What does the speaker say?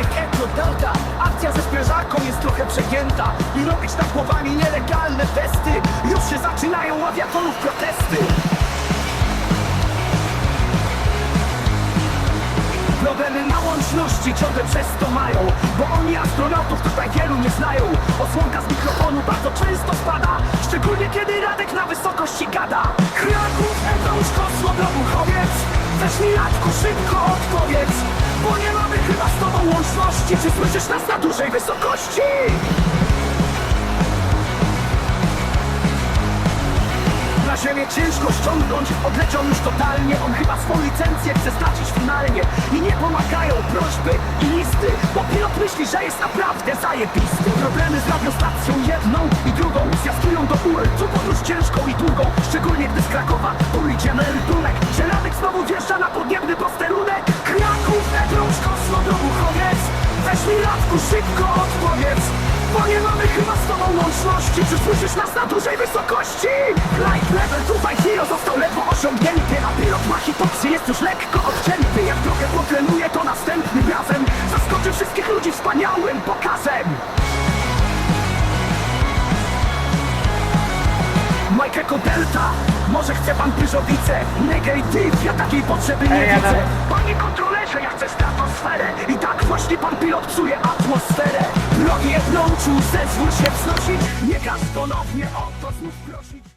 Echo Delta. Akcja ze sprężarką jest trochę przegięta. I robić nad głowami nielegalne testy. Już się zaczynają awiatorów protesty. Problemy na łączności ciągle przez to mają. Bo oni astronautów tutaj wielu nie znają. Osłonka z mikrofonu bardzo często spada. Szczególnie kiedy Radek na wysokości gada. Kraków, Ebrącz, Kosmodrobuchowiec Weź mi Radku szybko odpowiedz. Bo nie mamy chyba tobą łączności Czy słyszysz nas na dużej wysokości? Na ziemię ciężko ściągnąć, odleciał już totalnie. On chyba swą licencję chce stracić finalnie. I nie pomagają prośby i listy Bo pilot myśli, że jest naprawdę zajebisty. Problemy z radiostacją jedną i drugą Zwiastują do góry, co podróż ciężką i długą Szczególnie gdy z Krakowa pójdzie Że Radek znowu wjeżdża na podniebny posterunek. Kraków, Edrąż, Kosmodrobuchowiec Radku szybko odpowiedz bo nie mamy chyba z tobą łączności. Czy słyszysz nas na dużej wysokości? Light level tutaj Hero został ledwo osiągnięty. A pilot ma hipoksję, jest już lekko odcięty. Jak trochę potrenuje to następnym razem Zaskoczy wszystkich ludzi wspaniałym pokazem. Mike jako Delta Może chce pan Pyżowice Negatyw, ja takiej potrzeby nie Ej, widzę. Panie oczu zezwól się wznosić Nie każ ponownie o to znów prosić